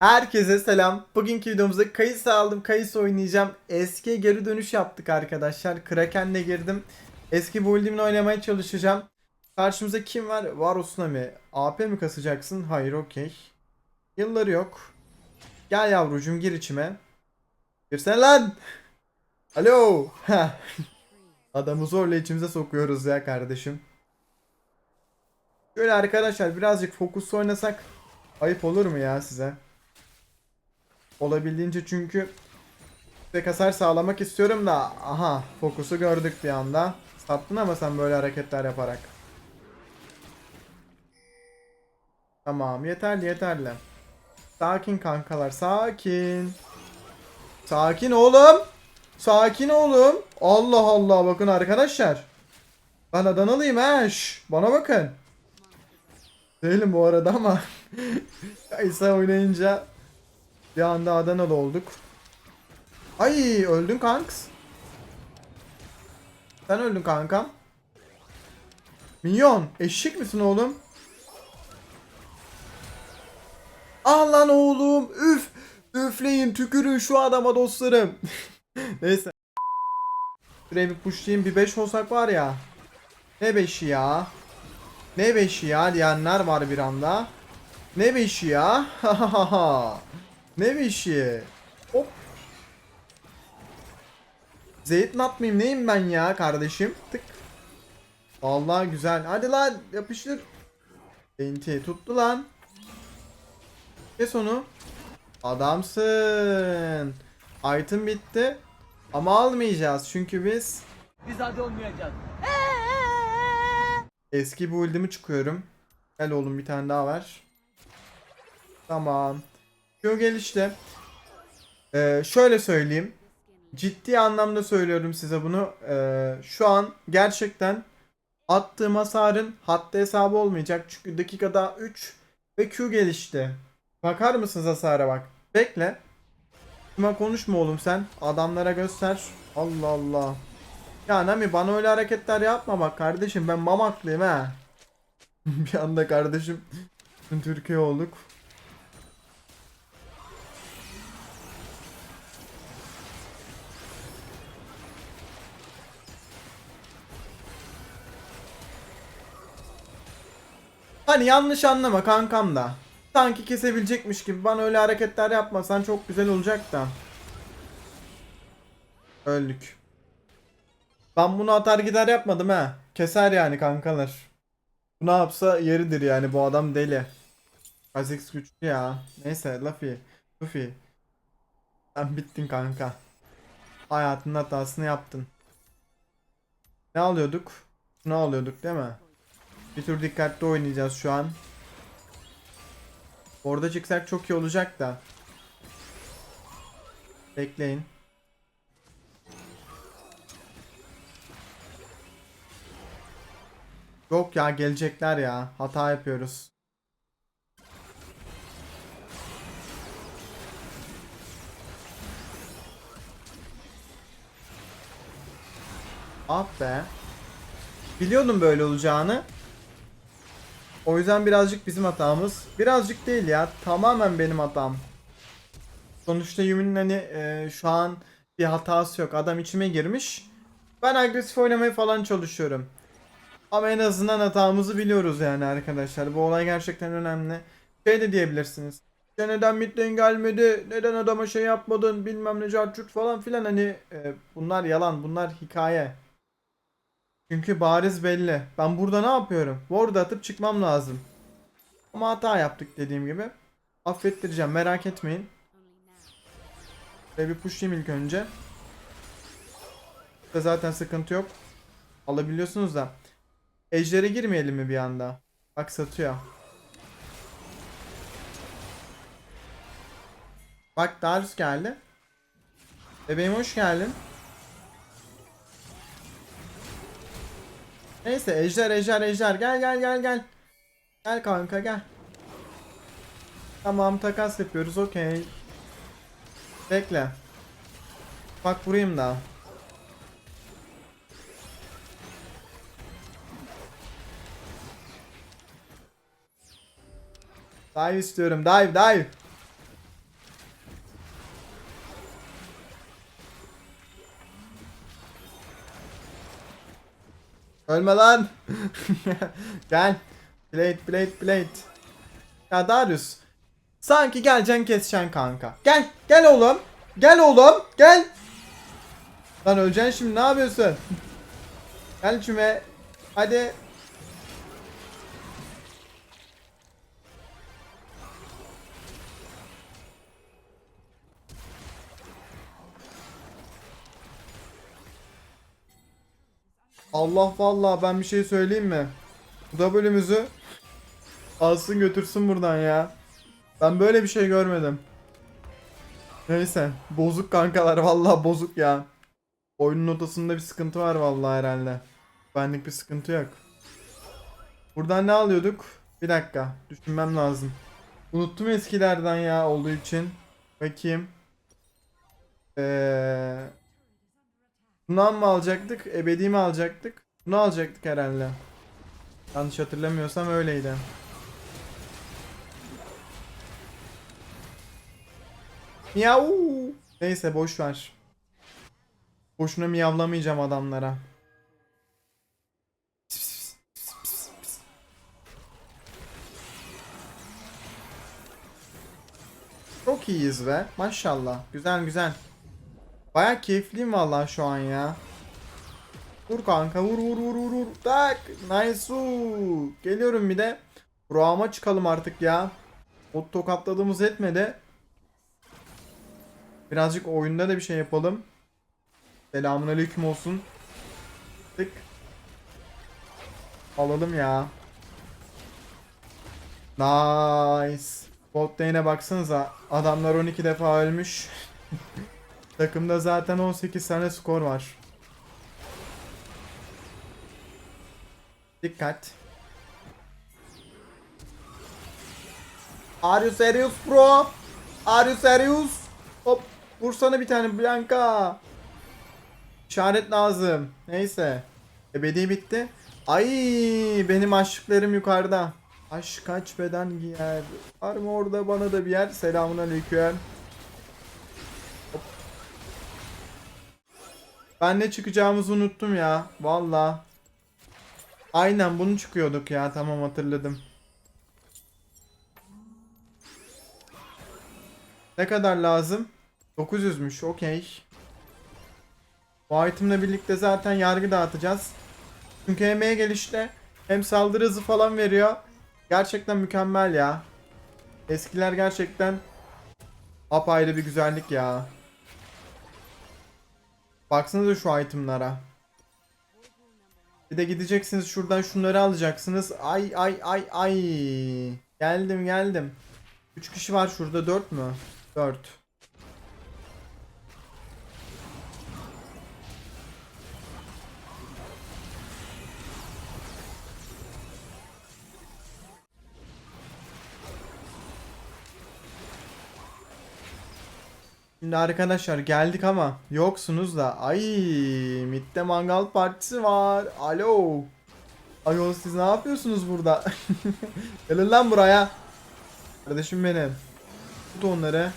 Herkese selam. Bugünkü videomuzda kayısı aldım. Kayısı oynayacağım. Eski geri dönüş yaptık arkadaşlar. Kraken'le girdim. Eski build'imle oynamaya çalışacağım. Karşımızda kim var? Var Tsunami. AP mi kasacaksın? Hayır okey. Yılları yok. Gel yavrucuğum gir içime. Girsene lan. Alo. Adamı zorla içimize sokuyoruz ya kardeşim. Şöyle arkadaşlar birazcık fokus oynasak ayıp olur mu ya size? Olabildiğince çünkü tek hasar sağlamak istiyorum da aha fokusu gördük bir anda. Sattın ama sen böyle hareketler yaparak. Tamam yeterli yeterli. Sakin kankalar sakin. Sakin oğlum. Sakin oğlum. Allah Allah bakın arkadaşlar. Ben Adanalıyım ha. şş. Bana bakın. Değilim bu arada ama. Kaysa oynayınca bir anda Adanalı olduk. Ay öldün kanks. Sen öldün kankam. Minyon eşek misin oğlum? Ah lan oğlum üf. Üfleyin tükürün şu adama dostlarım. Neyse. Şuraya bir pushlayayım bir 5 olsak var ya. Ne 5'i ya? Ne 5'i ya diyenler var bir anda. Ne 5'i ya? ne 5'i? Hop. Zeytin atmayayım neyim ben ya kardeşim? Tık. Vallahi güzel. Hadi lan yapıştır. Enti tuttu lan. Kes onu. Adamsın. Item bitti. Ama almayacağız çünkü biz Biz hadi olmayacağız. eski build'imi çıkıyorum. Gel oğlum bir tane daha var. Tamam. Şu gelişte. Ee, şöyle söyleyeyim. Ciddi anlamda söylüyorum size bunu. Ee, şu an gerçekten attığım hasarın hatta hesabı olmayacak. Çünkü dakikada 3 ve Q gelişti. Bakar mısınız hasara bak. Bekle. Şuna konuşma oğlum sen. Adamlara göster. Allah Allah. Ya Nami bana öyle hareketler yapma bak kardeşim ben mamaklıyım ha. bir anda kardeşim Türkiye olduk. Hani yanlış anlama kankam da. Sanki kesebilecekmiş gibi bana öyle hareketler yapmasan çok güzel olacak da. Öldük. Ben bunu atar gider yapmadım ha. Keser yani kankalar. Bu ne yapsa yeridir yani bu adam deli. Kha'Zix güçlü ya. Neyse Luffy. Luffy. Sen bittin kanka. Hayatının hatasını yaptın. Ne alıyorduk? Şunu alıyorduk değil mi? Bir tur dikkatli oynayacağız şu an. Orada çıksak çok iyi olacak da. Bekleyin. Yok ya gelecekler ya. Hata yapıyoruz. Ah be. Biliyordum böyle olacağını. O yüzden birazcık bizim hatamız. Birazcık değil ya. Tamamen benim hatam. Sonuçta Yumi'nin hani e, şu an bir hatası yok. Adam içime girmiş. Ben agresif oynamaya falan çalışıyorum. Ama en azından hatamızı biliyoruz yani arkadaşlar. Bu olay gerçekten önemli. Şey de diyebilirsiniz. Ya neden midlane gelmedi? Neden adama şey yapmadın? Bilmem ne cartçut falan filan hani e, bunlar yalan. Bunlar hikaye. Çünkü bariz belli. Ben burada ne yapıyorum? Ward atıp çıkmam lazım. Ama hata yaptık dediğim gibi. Affettireceğim merak etmeyin. Ve bir pushlayayım ilk önce. Burada zaten sıkıntı yok. Alabiliyorsunuz da. Ejder'e girmeyelim mi bir anda? Bak satıyor. Bak Darius geldi. Bebeğim hoş geldin. Neyse ejder ejder ejder gel gel gel gel. Gel kanka gel. Tamam takas yapıyoruz okey. Bekle. Bak vurayım da. Dive istiyorum dive dive. Ölme lan. Gel. Plate plate plate. Ya Darius. Sanki geleceksin keseceksin kanka. Gel. Gel oğlum. Gel oğlum. Gel. Lan öleceksin şimdi ne yapıyorsun? Gel çüme. Hadi. Allah vallahi ben bir şey söyleyeyim mi? Bu da alsın götürsün buradan ya. Ben böyle bir şey görmedim. Neyse. Bozuk kankalar vallahi bozuk ya. Oyunun notasında bir sıkıntı var vallahi herhalde. Benlik bir sıkıntı yok. Buradan ne alıyorduk? Bir dakika. Düşünmem lazım. Unuttum eskilerden ya olduğu için. Bakayım. Eee... Bundan mı alacaktık? Ebedi mi alacaktık? Bunu alacaktık herhalde. Yanlış hatırlamıyorsam öyleydi. Miau. Neyse boş ver. Boşuna miyavlamayacağım adamlara. Çok iyiyiz be. Maşallah. Güzel güzel. Baya keyifliyim vallahi şu an ya. Vur kanka vur vur vur vur vur. Tak. Nice. Geliyorum bir de. Pro'ama çıkalım artık ya. O tokatladığımız etmedi. Birazcık oyunda da bir şey yapalım. Selamun aleyküm olsun. Tık. Alalım ya. Nice. Bot lane'e baksanıza. Adamlar 12 defa ölmüş. Takımda zaten 18 tane skor var. Dikkat. Are you serious bro? Are you serious? Hop. Vursana bir tane Blanka. İşaret lazım. Neyse. Ebedi bitti. Ay benim aşıklarım yukarıda. Aşk kaç beden giyer. Var mı orada bana da bir yer? Selamun aleyküm. Ben ne çıkacağımızı unuttum ya. Valla. Aynen bunu çıkıyorduk ya. Tamam hatırladım. Ne kadar lazım? 900'müş. Okey. Bu itemle birlikte zaten yargı dağıtacağız. Çünkü emeğe gelişte hem saldırı hızı falan veriyor. Gerçekten mükemmel ya. Eskiler gerçekten apayrı bir güzellik ya. Baksanıza şu itemlara. Bir de gideceksiniz şuradan şunları alacaksınız. Ay ay ay ay. Geldim geldim. 3 kişi var şurada 4 mü? 4. Şimdi arkadaşlar geldik ama yoksunuz da. Ay, midde mangal partisi var. Alo. Ayol siz ne yapıyorsunuz burada? Gelin lan buraya. Kardeşim benim. Tut onları.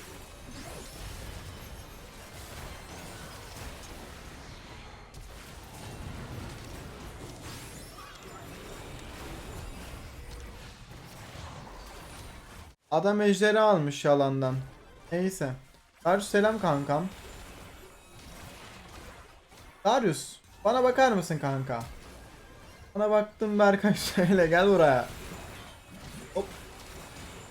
Adam ejderi almış yalandan. Neyse. Darius selam kankam. Darius bana bakar mısın kanka? Bana baktım Berkay şöyle gel buraya. Hop.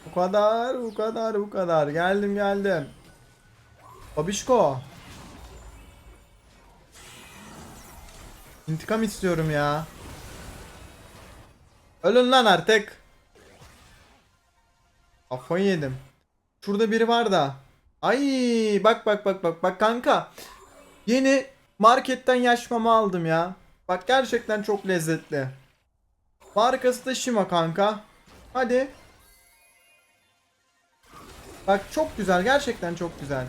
Bu kadar bu kadar bu kadar geldim geldim. Babişko. İntikam istiyorum ya. Ölün lan artık. Kafayı yedim. Şurada biri var da. Ay bak bak bak bak bak kanka. Yeni marketten yaş mama aldım ya. Bak gerçekten çok lezzetli. Markası da Shima kanka. Hadi. Bak çok güzel gerçekten çok güzel.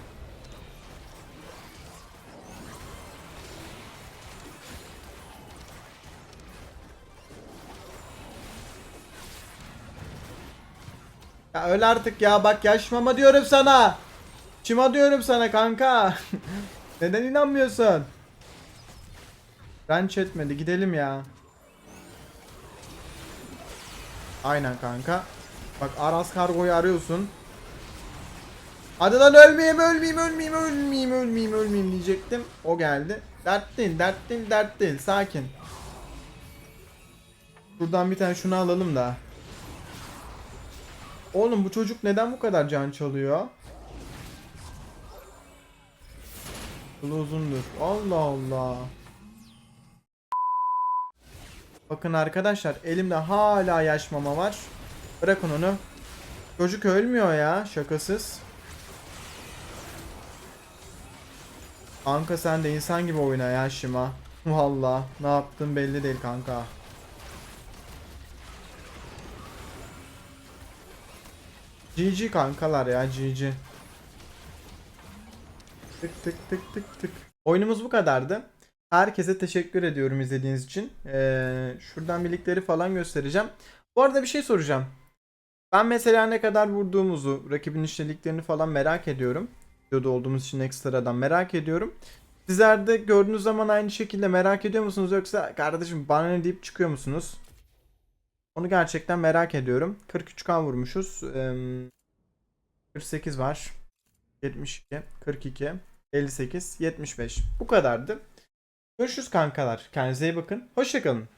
Ya öl artık ya bak yaş mama diyorum sana. Çima diyorum sana kanka. Neden inanmıyorsun? Ranch etmedi gidelim ya. Aynen kanka. Bak Aras Kargo'yu arıyorsun. Hadi lan ölmeyeyim ölmeyeyim ölmeyeyim ölmeyeyim ölmeyeyim ölmeyeyim diyecektim. O geldi. Dert değil dert değil dert değil sakin. Buradan bir tane şunu alalım da. Oğlum bu çocuk neden bu kadar can çalıyor? Yolu uzundur. Allah Allah. Bakın arkadaşlar elimde hala yaş mama var. Bırakın onu. Çocuk ölmüyor ya şakasız. Kanka sen de insan gibi oyna ya Şima. Valla ne yaptın belli değil kanka. GG kankalar ya GG. Tık tık tık tık tık. Oyunumuz bu kadardı. Herkese teşekkür ediyorum izlediğiniz için. Ee, şuradan birlikleri falan göstereceğim. Bu arada bir şey soracağım. Ben mesela ne kadar vurduğumuzu, rakibin işleliklerini falan merak ediyorum. Videoda olduğumuz için ekstradan merak ediyorum. Sizler de gördüğünüz zaman aynı şekilde merak ediyor musunuz yoksa kardeşim bana ne deyip çıkıyor musunuz? Onu gerçekten merak ediyorum. 43k vurmuşuz. Ee, 48 var. 72, 42, 58, 75. Bu kadardı. Görüşürüz kankalar. Kendinize iyi bakın. Hoşçakalın.